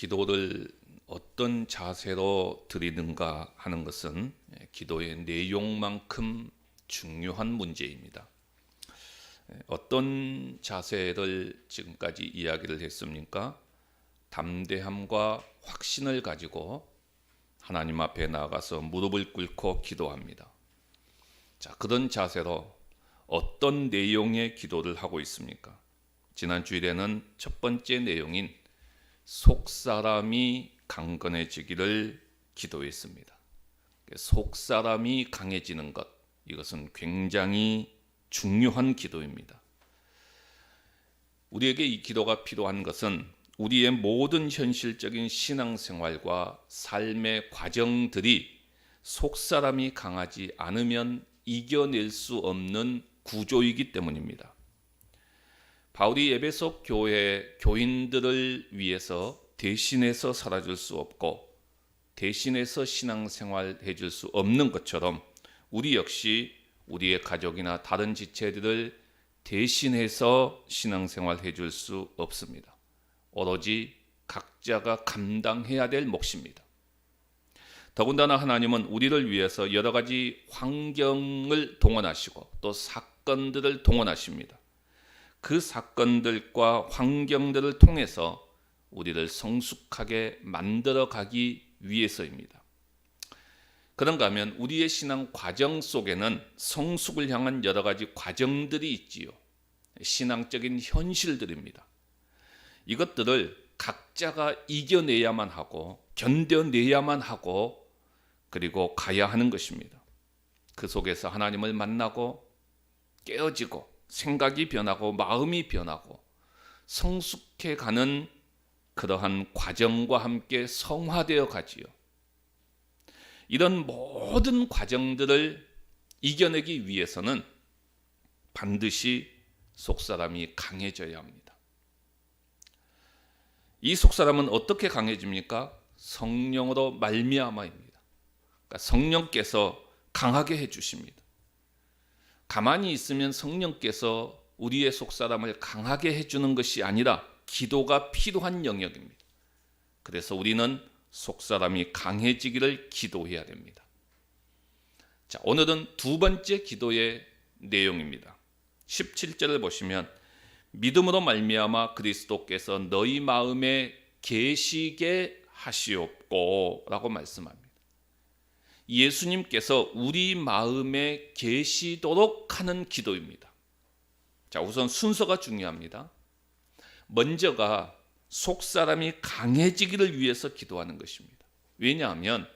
기도를 어떤 자세로 드리는가 하는 것은 기도의 내용만큼 중요한 문제입니다. 어떤 자세를 지금까지 이야기를 했습니까? 담대함과 확신을 가지고 하나님 앞에 나가서 무릎을 꿇고 기도합니다. 자, 그런 자세로 어떤 내용의 기도를 하고 있습니까? 지난 주일에는 첫 번째 내용인 속 사람이 강건해지기를 기도했습니다. 속 사람이 강해지는 것 이것은 굉장히 중요한 기도입니다. 우리에게 이 기도가 필요한 것은 우리의 모든 현실적인 신앙생활과 삶의 과정들이 속 사람이 강하지 않으면 이겨낼 수 없는 구조이기 때문입니다. 바울이 에베소 교회 교인들을 위해서 대신해서 살아줄 수 없고 대신해서 신앙생활 해줄 수 없는 것처럼 우리 역시 우리의 가족이나 다른 지체들을 대신해서 신앙생활 해줄 수 없습니다. 오로지 각자가 감당해야 될 몫입니다. 더군다나 하나님은 우리를 위해서 여러 가지 환경을 동원하시고 또 사건들을 동원하십니다. 그 사건들과 환경들을 통해서 우리를 성숙하게 만들어 가기 위해서입니다. 그런가 하면 우리의 신앙 과정 속에는 성숙을 향한 여러 가지 과정들이 있지요. 신앙적인 현실들입니다. 이것들을 각자가 이겨내야만 하고 견뎌내야만 하고 그리고 가야 하는 것입니다. 그 속에서 하나님을 만나고 깨어지고 생각이 변하고 마음이 변하고 성숙해 가는 그러한 과정과 함께 성화되어 가지요. 이런 모든 과정들을 이겨내기 위해서는 반드시 속사람이 강해져야 합니다. 이 속사람은 어떻게 강해집니까? 성령으로 말미암아입니다. 그러니까 성령께서 강하게 해 주십니다. 가만히 있으면 성령께서 우리의 속사람을 강하게 해 주는 것이 아니라 기도가 필요한 영역입니다. 그래서 우리는 속사람이 강해지기를 기도해야 됩니다. 자, 오늘은 두 번째 기도의 내용입니다. 17절을 보시면 믿음으로 말미암아 그리스도께서 너희 마음에 계시게 하시옵고라고 말씀합니다. 예수님께서 우리 마음에 계시도록 하는 기도입니다. 자, 우선 순서가 중요합니다. 먼저가 속 사람이 강해지기를 위해서 기도하는 것입니다. 왜냐하면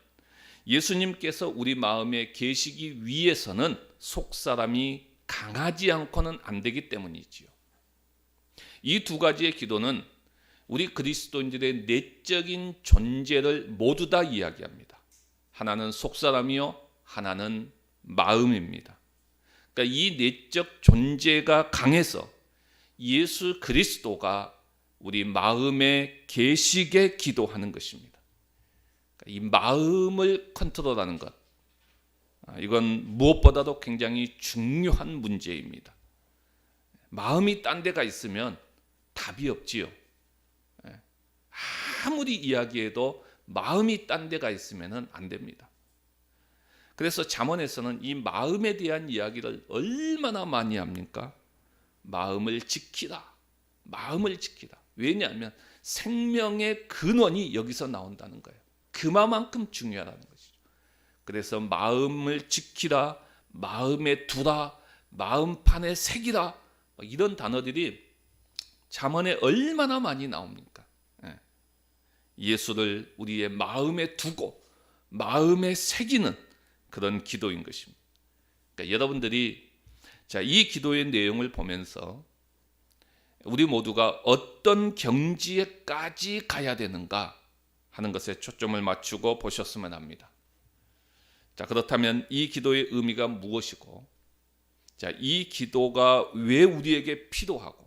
예수님께서 우리 마음에 계시기 위해서는 속 사람이 강하지 않고는 안 되기 때문이지요. 이 두 가지의 기도는 우리 그리스도인들의 내적인 존재를 모두 다 이야기합니다. 하나는 속 사람이요, 하나는 마음입니다. 그러니까 이 내적 존재가 강해서 예수 그리스도가 우리 마음에 계시게 기도하는 것입니다. 그러니까 이 마음을 컨트롤하는 것, 아, 이건 무엇보다도 굉장히 중요한 문제입니다. 마음이 딴 데가 있으면 답이 없지요. 예. 아무리 이야기해도 마음이 딴 데가 있으면 안 됩니다. 그래서 잠언에서는 이 마음에 대한 이야기를 얼마나 많이 합니까? 마음을 지키라. 마음을 지키라. 왜냐하면 생명의 근원이 여기서 나온다는 거예요. 그만큼 중요하다는 것이죠. 그래서 마음을 지키라, 마음에 두라, 마음판에 새기라 이런 단어들이 잠언에 얼마나 많이 나옵니까? 예. 예수를 우리의 마음에 두고 마음에 새기는 그런 기도인 것입니다. 그러니까 여러분들이 자, 이 기도의 내용을 보면서 우리 모두가 어떤 경지에까지 가야 되는가 하는 것에 초점을 맞추고 보셨으면 합니다. 자, 그렇다면 이 기도의 의미가 무엇이고, 자, 이 기도가 왜 우리에게 필요하고,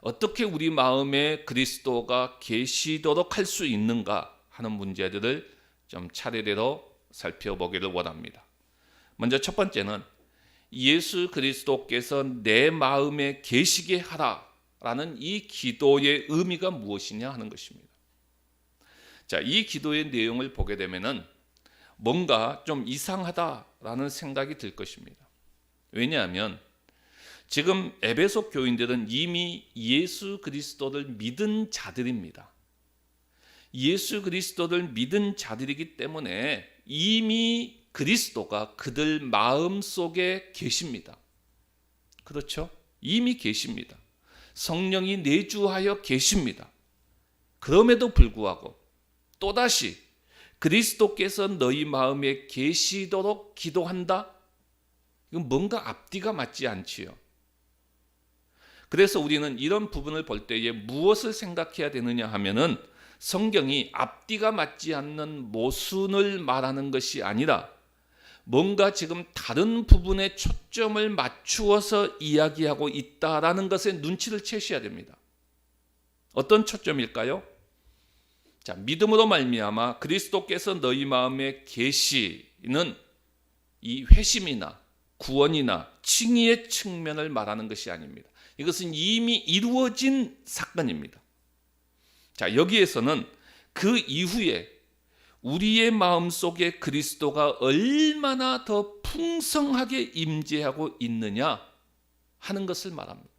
어떻게 우리 마음에 그리스도가 계시도록 할 수 있는가 하는 문제들을 좀 차례대로 살펴보기를 원합니다. 먼저 첫 번째는 예수 그리스도께서 내 마음에 계시게 하라라는 이 기도의 의미가 무엇이냐 하는 것입니다. 자, 이 기도의 내용을 보게 되면은 뭔가 좀 이상하다라는 생각이 들 것입니다. 왜냐하면 지금 에베소 교인들은 이미 예수 그리스도를 믿은 자들입니다. 예수 그리스도를 믿은 자들이기 때문에 이미 그리스도가 그들 마음 속에 계십니다. 그렇죠? 이미 계십니다. 성령이 내주하여 계십니다. 그럼에도 불구하고 또다시 그리스도께서 너희 마음에 계시도록 기도한다? 이건 뭔가 앞뒤가 맞지 않지요. 그래서 우리는 이런 부분을 볼 때에 무엇을 생각해야 되느냐 하면은 성경이 앞뒤가 맞지 않는 모순을 말하는 것이 아니라 뭔가 지금 다른 부분에 초점을 맞추어서 이야기하고 있다라는 것에 눈치를 채셔야 됩니다. 어떤 초점일까요? 자, 믿음으로 말미암아 그리스도께서 너희 마음에 계시는 이 회심이나 구원이나 칭의의 측면을 말하는 것이 아닙니다. 이것은 이미 이루어진 사건입니다. 자, 여기에서는 그 이후에 우리의 마음 속에 그리스도가 얼마나 더 풍성하게 임재하고 있느냐 하는 것을 말합니다.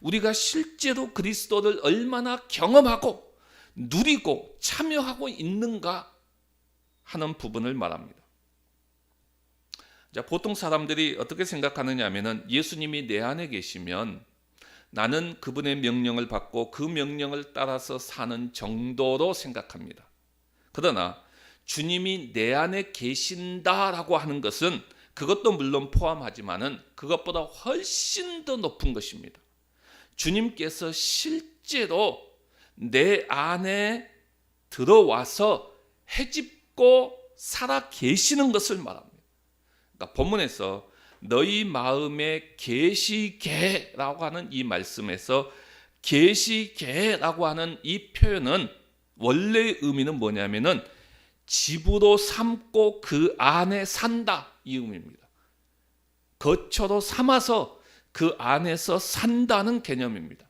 우리가 실제로 그리스도를 얼마나 경험하고 누리고 참여하고 있는가 하는 부분을 말합니다. 자, 보통 사람들이 어떻게 생각하느냐 하면은 예수님이 내 안에 계시면 나는 그분의 명령을 받고 그 명령을 따라서 사는 정도로 생각합니다. 그러나 주님이 내 안에 계신다라고 하는 것은 그것도 물론 포함하지만은 그것보다 훨씬 더 높은 것입니다. 주님께서 실제로 내 안에 들어와서 해집고 살아 계시는 것을 말합니다. 그러니까 본문에서 너희 마음에 계시게라고 하는 이 말씀에서 계시게라고 하는 이 표현은 원래 의미는 뭐냐면은 집으로 삼고 그 안에 산다 이 의미입니다. 거처로 삼아서 그 안에서 산다는 개념입니다.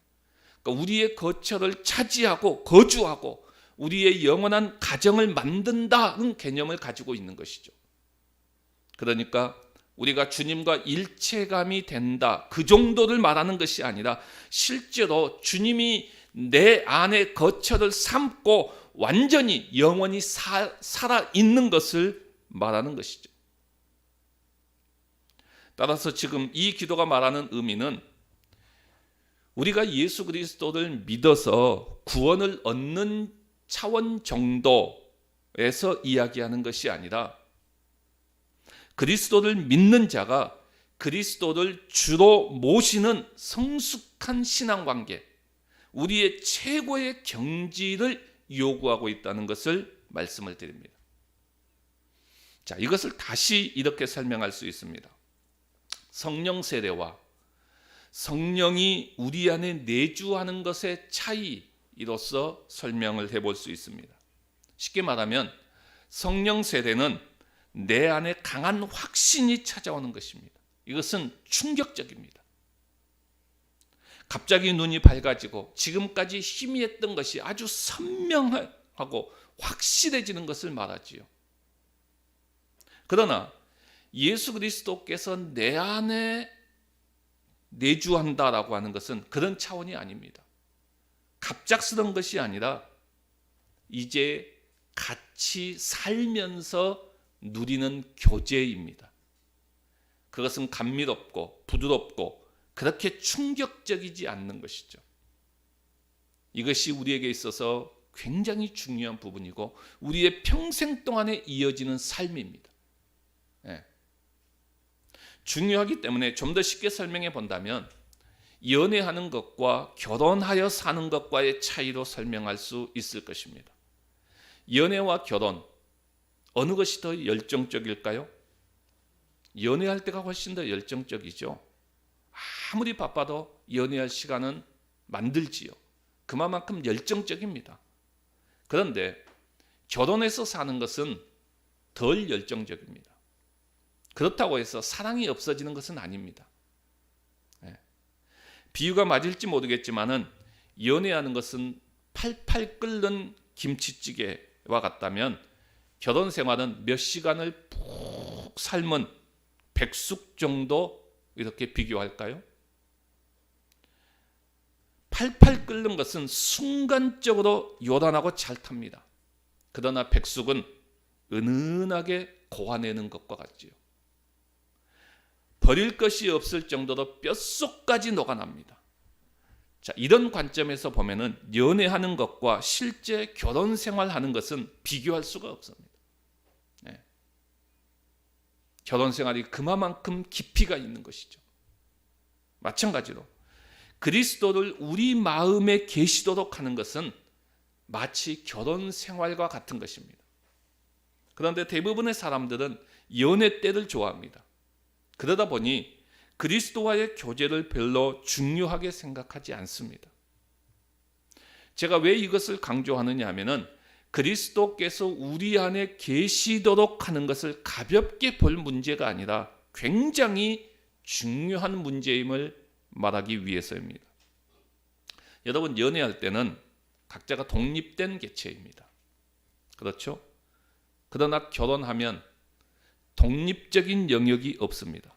그러니까 우리의 거처를 차지하고 거주하고 우리의 영원한 가정을 만든다는 개념을 가지고 있는 것이죠. 그러니까 우리가 주님과 일체감이 된다. 그 정도를 말하는 것이 아니라 실제로 주님이 내 안에 거처를 삼고 완전히 영원히 사, 살아 있는 것을 말하는 것이죠. 따라서 지금 이 기도가 말하는 의미는 우리가 예수 그리스도를 믿어서 구원을 얻는 차원 정도에서 이야기하는 것이 아니라 그리스도를 믿는 자가 그리스도를 주로 모시는 성숙한 신앙 관계, 우리의 최고의 경지를 요구하고 있다는 것을 말씀을 드립니다. 자, 이것을 다시 이렇게 설명할 수 있습니다. 성령 세례와 성령이 우리 안에 내주하는 것의 차이로서 설명을 해볼 수 있습니다. 쉽게 말하면 성령 세례는 내 안에 강한 확신이 찾아오는 것입니다. 이것은 충격적입니다. 갑자기 눈이 밝아지고 지금까지 희미했던 것이 아주 선명하고 확실해지는 것을 말하지요. 그러나 예수 그리스도께서 내 안에 내주한다라고 하는 것은 그런 차원이 아닙니다. 갑작스런 것이 아니라 이제 같이 살면서 누리는 교제입니다. 그것은 감미롭고 부드럽고 그렇게 충격적이지 않는 것이죠. 이것이 우리에게 있어서 굉장히 중요한 부분이고 우리의 평생 동안에 이어지는 삶입니다. 네. 중요하기 때문에 좀 더 쉽게 설명해 본다면 연애하는 것과 결혼하여 사는 것과의 차이로 설명할 수 있을 것입니다. 연애와 결혼 어느 것이 더 열정적일까요? 연애할 때가 훨씬 더 열정적이죠. 아무리 바빠도 연애할 시간은 만들지요. 그만큼 열정적입니다. 그런데 결혼해서 사는 것은 덜 열정적입니다. 그렇다고 해서 사랑이 없어지는 것은 아닙니다. 네. 비유가 맞을지 모르겠지만은 연애하는 것은 팔팔 끓는 김치찌개 같다면 결혼 생활은 몇 시간을 푹 삶은 백숙 정도 이렇게 비교할까요? 팔팔 끓는 것은 순간적으로 요란하고 잘 탑니다. 그러나 백숙은 은은하게 고아내는 것과 같지요. 버릴 것이 없을 정도로 뼛속까지 녹아납니다. 자, 이런 관점에서 보면은 연애하는 것과 실제 결혼 생활하는 것은 비교할 수가 없습니다. 네. 결혼 생활이 그만큼 깊이가 있는 것이죠. 마찬가지로 그리스도를 우리 마음에 계시도록 하는 것은 마치 결혼 생활과 같은 것입니다. 그런데 대부분의 사람들은 연애 때를 좋아합니다. 그러다 보니 그리스도와의 교제를 별로 중요하게 생각하지 않습니다. 제가 왜 이것을 강조하느냐 하면은 그리스도께서 우리 안에 계시도록 하는 것을 가볍게 볼 문제가 아니라 굉장히 중요한 문제임을 말하기 위해서입니다. 여러분 연애할 때는 각자가 독립된 개체입니다. 그렇죠? 그러나 결혼하면 독립적인 영역이 없습니다.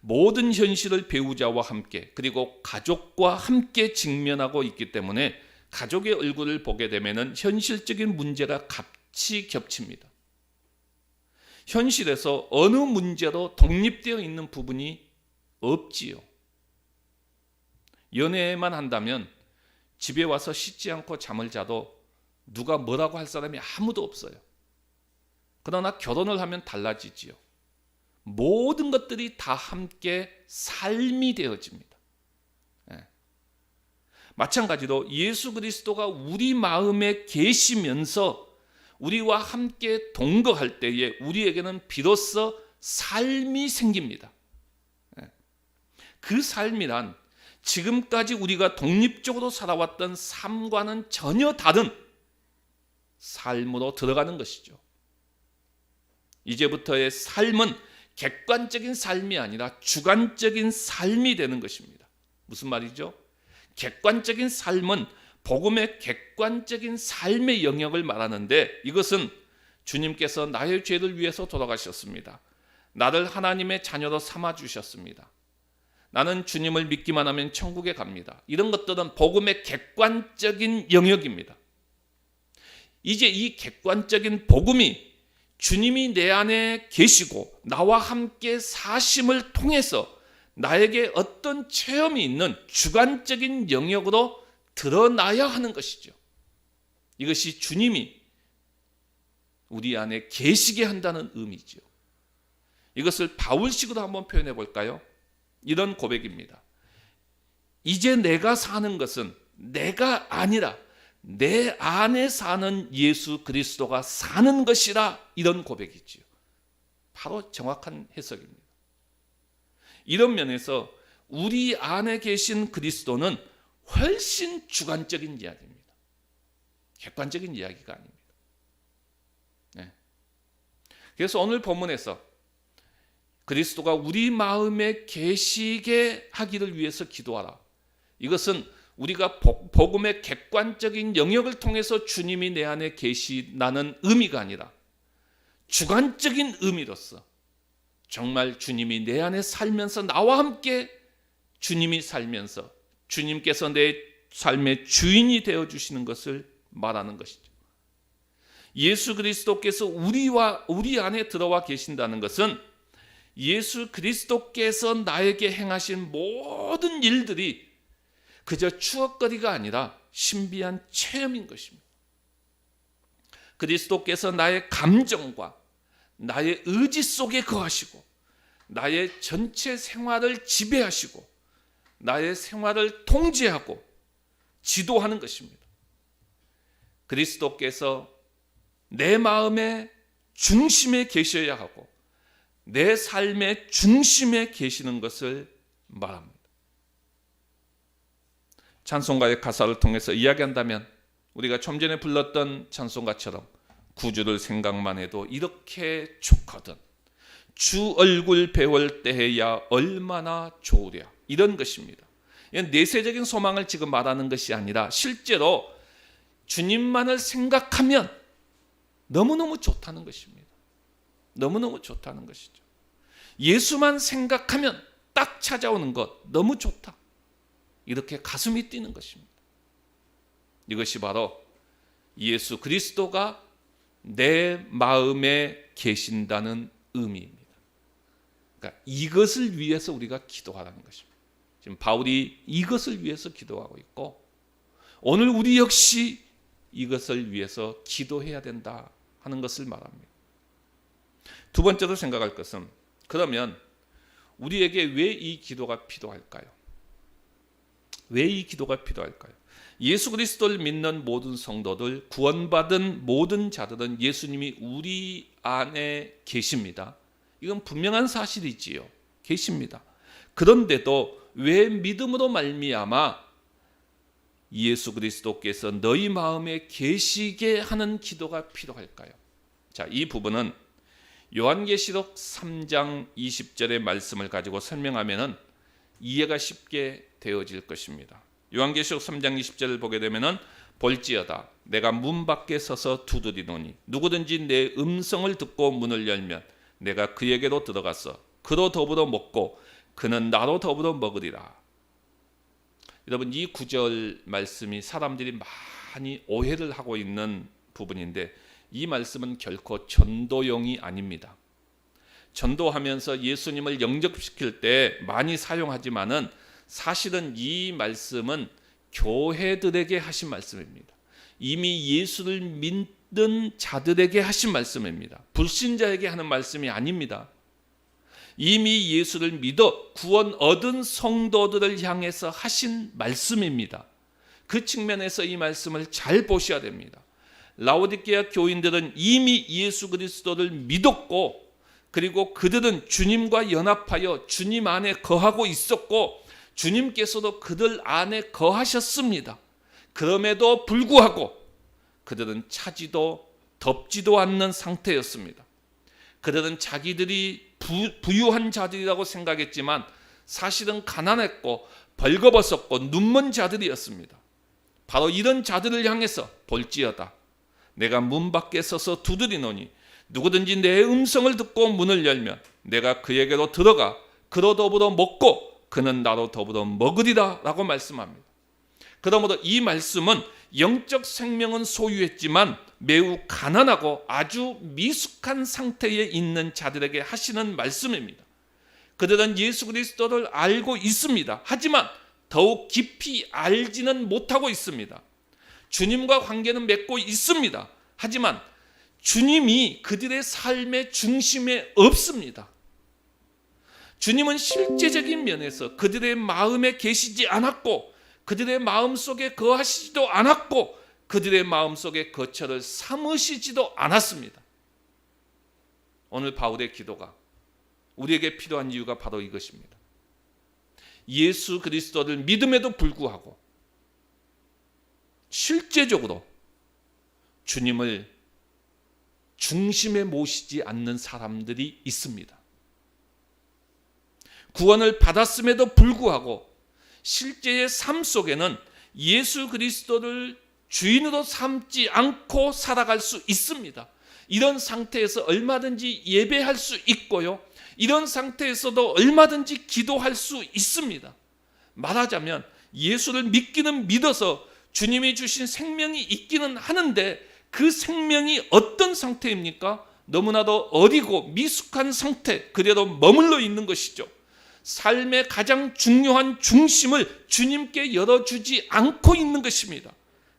모든 현실을 배우자와 함께 그리고 가족과 함께 직면하고 있기 때문에 가족의 얼굴을 보게 되면 현실적인 문제가 같이 겹칩니다. 현실에서 어느 문제로 독립되어 있는 부분이 없지요. 연애만 한다면 집에 와서 씻지 않고 잠을 자도 누가 뭐라고 할 사람이 아무도 없어요. 그러나 결혼을 하면 달라지지요. 모든 것들이 다 함께 삶이 되어집니다. 예. 마찬가지로 예수 그리스도가 우리 마음에 계시면서 우리와 함께 동거할 때에 우리에게는 비로소 삶이 생깁니다. 예. 그 삶이란 지금까지 우리가 독립적으로 살아왔던 삶과는 전혀 다른 삶으로 들어가는 것이죠. 이제부터의 삶은 객관적인 삶이 아니라 주관적인 삶이 되는 것입니다. 무슨 말이죠? 객관적인 삶은 복음의 객관적인 삶의 영역을 말하는데 이것은 주님께서 나의 죄를 위해서 돌아가셨습니다. 나를 하나님의 자녀로 삼아 주셨습니다. 나는 주님을 믿기만 하면 천국에 갑니다. 이런 것들은 복음의 객관적인 영역입니다. 이제 이 객관적인 복음이 주님이 내 안에 계시고 나와 함께 사심을 통해서 나에게 어떤 체험이 있는 주관적인 영역으로 드러나야 하는 것이죠. 이것이 주님이 우리 안에 계시게 한다는 의미죠. 이것을 바울식으로 한번 표현해 볼까요? 이런 고백입니다. 이제 내가 사는 것은 내가 아니라 내 안에 사는 예수 그리스도가 사는 것이라 이런 고백이지요. 바로 정확한 해석입니다. 이런 면에서 우리 안에 계신 그리스도는 훨씬 주관적인 이야기입니다. 객관적인 이야기가 아닙니다. 네. 그래서 오늘 본문에서 그리스도가 우리 마음에 계시게 하기를 위해서 기도하라. 이것은 우리가 복음의 객관적인 영역을 통해서 주님이 내 안에 계시나는 의미가 아니라 주관적인 의미로서 정말 주님이 내 안에 살면서 나와 함께 주님이 살면서 주님께서 내 삶의 주인이 되어 주시는 것을 말하는 것이죠. 예수 그리스도께서 우리와 우리 안에 들어와 계신다는 것은 예수 그리스도께서 나에게 행하신 모든 일들이 그저 추억거리가 아니라 신비한 체험인 것입니다. 그리스도께서 나의 감정과 나의 의지 속에 거하시고 나의 전체 생활을 지배하시고 나의 생활을 통제하고 지도하는 것입니다. 그리스도께서 내 마음의 중심에 계셔야 하고 내 삶의 중심에 계시는 것을 말합니다. 찬송가의 가사를 통해서 이야기한다면 우리가 좀 전에 불렀던 찬송가처럼 구주를 생각만 해도 이렇게 좋거든. 주 얼굴 배울 때야 얼마나 좋으랴. 이런 것입니다. 내세적인 소망을 지금 말하는 것이 아니라 실제로 주님만을 생각하면 너무너무 좋다는 것입니다. 너무너무 좋다는 것이죠. 예수만 생각하면 딱 찾아오는 것 너무 좋다. 이렇게 가슴이 뛰는 것입니다. 이것이 바로 예수 그리스도가 내 마음에 계신다는 의미입니다. 그러니까 이것을 위해서 우리가 기도하라는 것입니다. 지금 바울이 이것을 위해서 기도하고 있고 오늘 우리 역시 이것을 위해서 기도해야 된다 하는 것을 말합니다. 두 번째로 생각할 것은 그러면 우리에게 왜 이 기도가 필요할까요? 왜 이 기도가 필요할까요? 예수 그리스도를 믿는 모든 성도들, 구원받은 모든 자들은 예수님이 우리 안에 계십니다. 이건 분명한 사실이지요. 계십니다. 그런데도 왜 믿음으로 말미암아 예수 그리스도께서 너희 마음에 계시게 하는 기도가 필요할까요? 자, 이 부분은 요한계시록 3장 20절의 말씀을 가지고 설명하면은 이해가 쉽게 되어질 것입니다. 요한계시록 3장 20절을 보게 되면은 볼지어다 내가 문 밖에 서서 두드리노니 누구든지 내 음성을 듣고 문을 열면 내가 그에게로 들어가서 그로 더불어 먹고 그는 나로 더불어 먹으리라. 여러분 이 구절 말씀이 사람들이 많이 오해를 하고 있는 부분인데 이 말씀은 결코 전도용이 아닙니다. 전도하면서 예수님을 영접시킬 때 많이 사용하지만은 사실은 이 말씀은 교회들에게 하신 말씀입니다. 이미 예수를 믿는 자들에게 하신 말씀입니다. 불신자에게 하는 말씀이 아닙니다. 이미 예수를 믿어 구원 얻은 성도들을 향해서 하신 말씀입니다. 그 측면에서 이 말씀을 잘 보셔야 됩니다. 라오디게아 교인들은 이미 예수 그리스도를 믿었고 그리고 그들은 주님과 연합하여 주님 안에 거하고 있었고 주님께서도 그들 안에 거하셨습니다. 그럼에도 불구하고 그들은 차지도 덥지도 않는 상태였습니다. 그들은 자기들이 부, 부유한 자들이라고 생각했지만 사실은 가난했고 벌거벗었고 눈먼 자들이었습니다. 바로 이런 자들을 향해서 볼지어다. 내가 문 밖에 서서 두드리노니 누구든지 내 음성을 듣고 문을 열면 내가 그에게로 들어가 그로 더불어 먹고 그는 나로 더불어 먹으리라 라고 말씀합니다. 그러므로 이 말씀은 영적 생명은 소유했지만 매우 가난하고 아주 미숙한 상태에 있는 자들에게 하시는 말씀입니다. 그들은 예수 그리스도를 알고 있습니다. 하지만 더욱 깊이 알지는 못하고 있습니다. 주님과 관계는 맺고 있습니다. 하지만 주님이 그들의 삶의 중심에 없습니다. 주님은 실제적인 면에서 그들의 마음에 계시지 않았고 그들의 마음 속에 거하시지도 않았고 그들의 마음 속에 거처를 삼으시지도 않았습니다. 오늘 바울의 기도가 우리에게 필요한 이유가 바로 이것입니다. 예수 그리스도를 믿음에도 불구하고 실제적으로 주님을 중심에 모시지 않는 사람들이 있습니다. 구원을 받았음에도 불구하고 실제의 삶 속에는 예수 그리스도를 주인으로 삼지 않고 살아갈 수 있습니다. 이런 상태에서 얼마든지 예배할 수 있고요. 이런 상태에서도 얼마든지 기도할 수 있습니다. 말하자면 예수를 믿기는 믿어서 주님이 주신 생명이 있기는 하는데 그 생명이 어떤 상태입니까? 너무나도 어리고 미숙한 상태, 그대로 머물러 있는 것이죠. 삶의 가장 중요한 중심을 주님께 열어주지 않고 있는 것입니다.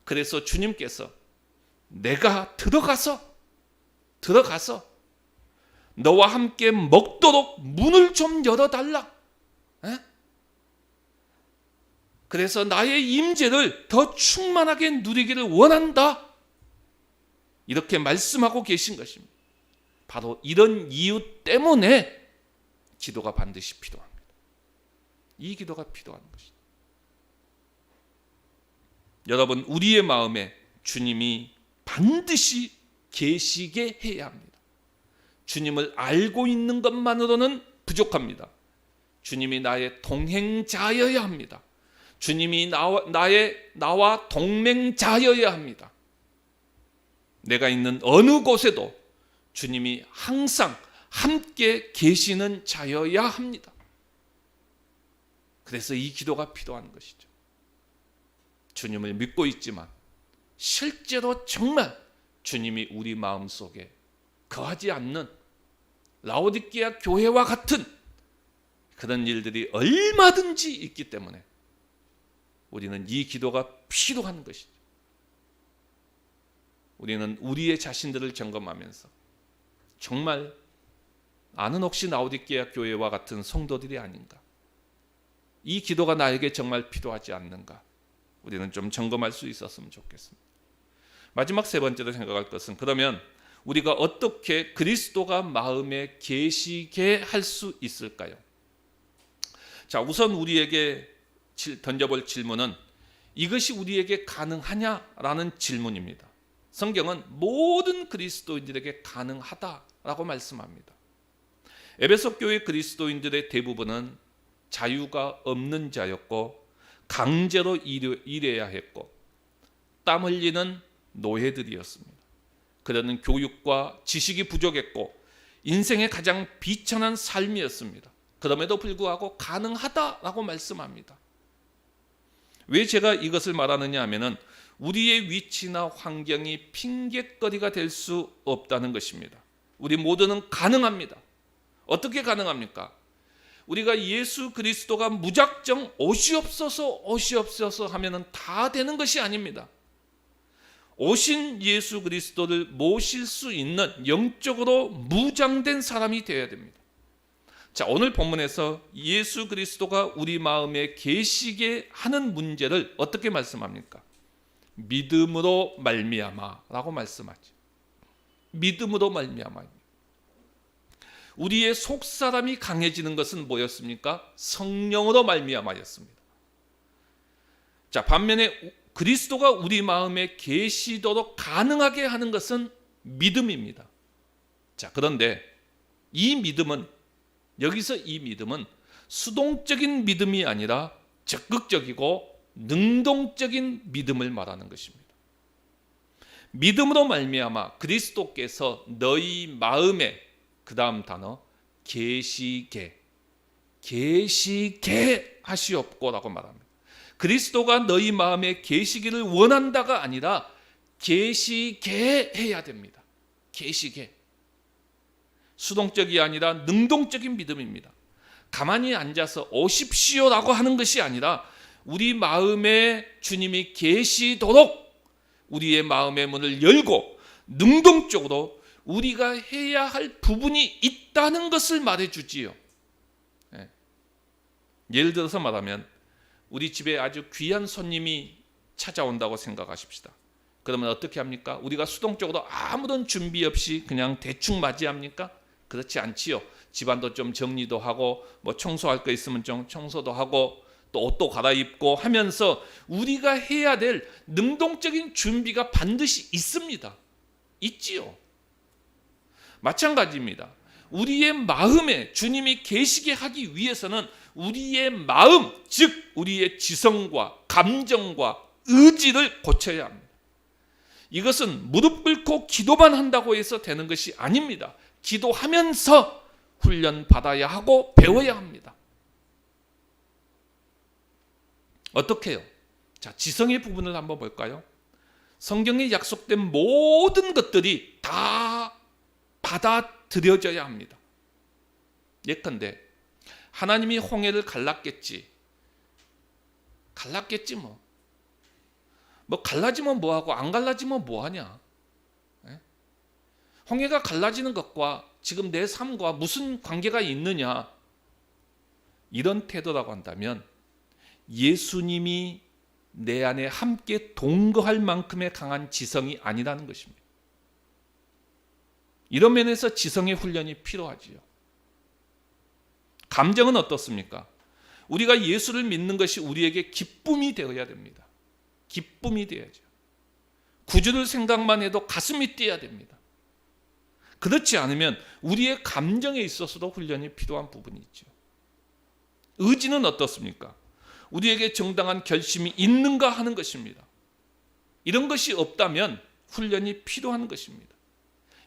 그래서 주님께서 내가 들어가서, 들어가서 너와 함께 먹도록 문을 좀 열어달라. 에? 그래서 나의 임재를 더 충만하게 누리기를 원한다. 이렇게 말씀하고 계신 것입니다. 바로 이런 이유 때문에 기도가 반드시 필요합니다. 이 기도가 필요한 것입니다. 여러분, 우리의 마음에 주님이 반드시 계시게 해야 합니다. 주님을 알고 있는 것만으로는 부족합니다. 주님이 나의 동행자여야 합니다. 주님이 나와, 나의 나와 동맹자여야 합니다. 내가 있는 어느 곳에도 주님이 항상 함께 계시는 자여야 합니다. 그래서 이 기도가 필요한 것이죠. 주님을 믿고 있지만 실제로 정말 주님이 우리 마음 속에 거하지 않는 라오디게아 교회와 같은 그런 일들이 얼마든지 있기 때문에 우리는 이 기도가 필요한 것이죠. 우리는 우리의 자신들을 점검하면서 정말 나는 혹시 라오디게아 교회와 같은 성도들이 아닌가? 이 기도가 나에게 정말 필요하지 않는가? 우리는 좀 점검할 수 있었으면 좋겠습니다. 마지막 세 번째로 생각할 것은 그러면 우리가 어떻게 그리스도가 마음에 계시게 할 수 있을까요? 자, 우선 우리에게 던져볼 질문은 이것이 우리에게 가능하냐라는 질문입니다. 성경은 모든 그리스도인들에게 가능하다라고 말씀합니다. 에베소 교회 그리스도인들의 대부분은 자유가 없는 자였고 강제로 일해야 했고 땀 흘리는 노예들이었습니다. 그들은 교육과 지식이 부족했고 인생의 가장 비천한 삶이었습니다. 그럼에도 불구하고 가능하다라고 말씀합니다. 왜 제가 이것을 말하느냐 하면은 우리의 위치나 환경이 핑계거리가 될 수 없다는 것입니다. 우리 모두는 가능합니다. 어떻게 가능합니까? 우리가 예수 그리스도가 무작정 옷이 없어서 옷이 없어서 하면은 다 되는 것이 아닙니다. 오신 예수 그리스도를 모실 수 있는 영적으로 무장된 사람이 되어야 됩니다. 자, 오늘 본문에서 예수 그리스도가 우리 마음에 계시게 하는 문제를 어떻게 말씀합니까? 믿음으로 말미암아라고 말씀하죠. 믿음으로 말미암아. 우리의 속 사람이 강해지는 것은 뭐였습니까? 성령으로 말미암아였습니다. 자, 반면에 그리스도가 우리 마음에 계시도록 가능하게 하는 것은 믿음입니다. 자, 그런데 이 믿음은 여기서 이 믿음은 수동적인 믿음이 아니라 적극적이고 능동적인 믿음을 말하는 것입니다. 믿음으로 말미암아 그리스도께서 너희 마음에 그다음 단어 계시게 계시게 하시옵고라고 말합니다. 그리스도가 너희 마음에 계시기를 원한다가 아니라 계시게 해야 됩니다. 계시게. 수동적이 아니라 능동적인 믿음입니다. 가만히 앉아서 오십시오라고 하는 것이 아니라 우리 마음에 주님이 계시도록 우리의 마음의 문을 열고 능동적으로 우리가 해야 할 부분이 있다는 것을 말해 주지요. 예. 예를 들어서 말하면 우리 집에 아주 귀한 손님이 찾아온다고 생각하십시다. 그러면 어떻게 합니까? 우리가 수동적으로 아무런 준비 없이 그냥 대충 맞이합니까? 그렇지 않지요. 집안도 좀 정리도 하고 뭐 청소할 거 있으면 좀 청소도 하고 또 옷도 갈아입고 하면서 우리가 해야 될 능동적인 준비가 반드시 있습니다. 있지요. 마찬가지입니다. 우리의 마음에 주님이 계시게 하기 위해서는 우리의 마음, 즉 우리의 지성과 감정과 의지를 고쳐야 합니다. 이것은 무릎 꿇고 기도만 한다고 해서 되는 것이 아닙니다. 기도하면서 훈련 받아야 하고 배워야 합니다. 어떻게요? 자, 지성의 부분을 한번 볼까요? 성경에 약속된 모든 것들이 다 받아들여져야 합니다. 예컨대 하나님이 홍해를 갈랐겠지. 갈랐겠지 뭐. 뭐 갈라지면 뭐하고 안 갈라지면 뭐하냐. 예? 홍해가 갈라지는 것과 지금 내 삶과 무슨 관계가 있느냐. 이런 태도라고 한다면 예수님이 내 안에 함께 동거할 만큼의 강한 지성이 아니라는 것입니다. 이런 면에서 지성의 훈련이 필요하지요. 감정은 어떻습니까? 우리가 예수를 믿는 것이 우리에게 기쁨이 되어야 됩니다. 기쁨이 되어야죠. 구주를 생각만 해도 가슴이 뛰어야 됩니다. 그렇지 않으면 우리의 감정에 있어서도 훈련이 필요한 부분이 있죠. 의지는 어떻습니까? 우리에게 정당한 결심이 있는가 하는 것입니다. 이런 것이 없다면 훈련이 필요한 것입니다.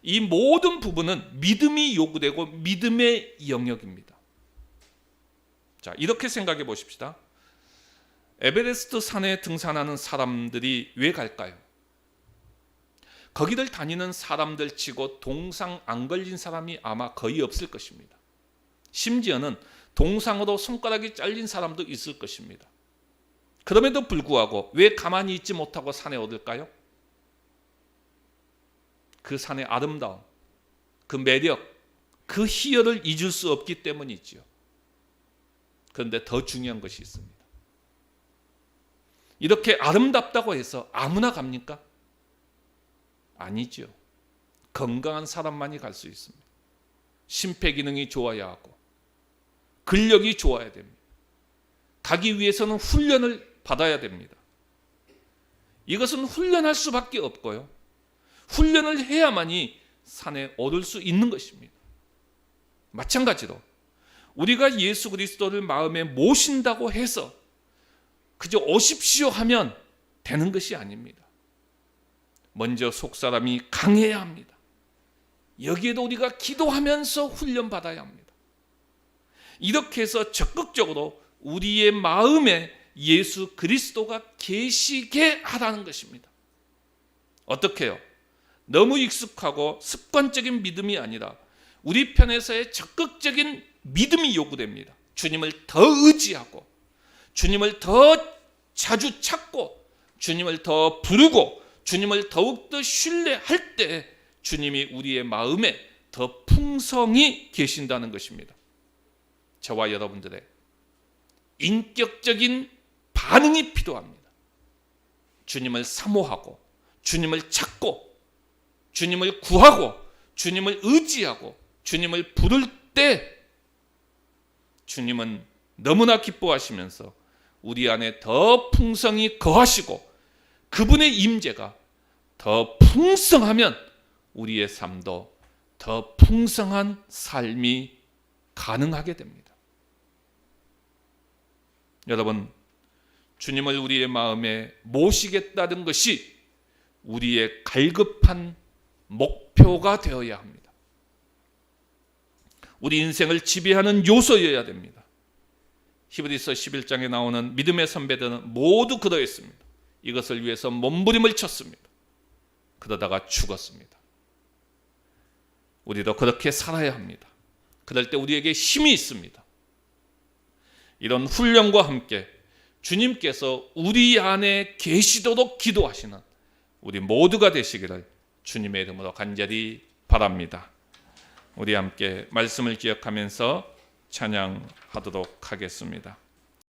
이 모든 부분은 믿음이 요구되고 믿음의 영역입니다. 자, 이렇게 생각해 보십시다. 에베레스트 산에 등산하는 사람들이 왜 갈까요? 거기를 다니는 사람들 치고 동상 안 걸린 사람이 아마 거의 없을 것입니다. 심지어는 동상으로 손가락이 잘린 사람도 있을 것입니다. 그럼에도 불구하고 왜 가만히 있지 못하고 산에 오를까요? 그 산의 아름다움, 그 매력, 그 희열을 잊을 수 없기 때문이지요. 그런데 더 중요한 것이 있습니다. 이렇게 아름답다고 해서 아무나 갑니까? 아니죠. 건강한 사람만이 갈 수 있습니다. 심폐 기능이 좋아야 하고 근력이 좋아야 됩니다. 가기 위해서는 훈련을 받아야 됩니다. 이것은 훈련할 수밖에 없고요. 훈련을 해야만이 산에 오를 수 있는 것입니다. 마찬가지로 우리가 예수 그리스도를 마음에 모신다고 해서 그저 오십시오 하면 되는 것이 아닙니다. 먼저 속 사람이 강해야 합니다. 여기에도 우리가 기도하면서 훈련 받아야 합니다. 이렇게 해서 적극적으로 우리의 마음에 예수 그리스도가 계시게 하라는 것입니다. 어떻게요? 너무 익숙하고 습관적인 믿음이 아니라 우리 편에서의 적극적인 믿음이 요구됩니다. 주님을 더 의지하고 주님을 더 자주 찾고 주님을 더 부르고 주님을 더욱더 신뢰할 때 주님이 우리의 마음에 더 풍성히 계신다는 것입니다. 저와 여러분들의 인격적인 반응이 필요합니다. 주님을 사모하고 주님을 찾고 주님을 구하고 주님을 의지하고 주님을 부를 때 주님은 너무나 기뻐하시면서 우리 안에 더 풍성히 거하시고 그분의 임재가 더 풍성하면 우리의 삶도 더 풍성한 삶이 가능하게 됩니다. 여러분, 주님을 우리의 마음에 모시겠다는 것이 우리의 갈급한 목표가 되어야 합니다. 우리 인생을 지배하는 요소여야 됩니다. 히브리서 11장에 나오는 믿음의 선배들은 모두 그러했습니다. 이것을 위해서 몸부림을 쳤습니다. 그러다가 죽었습니다. 우리도 그렇게 살아야 합니다. 그럴 때 우리에게 힘이 있습니다. 이런 훈련과 함께 주님께서 우리 안에 계시도록 기도하시는 우리 모두가 되시기를 주님의 이름으로 간절히 바랍니다. 우리 함께 말씀을 기억하면서 찬양하도록 하겠습니다.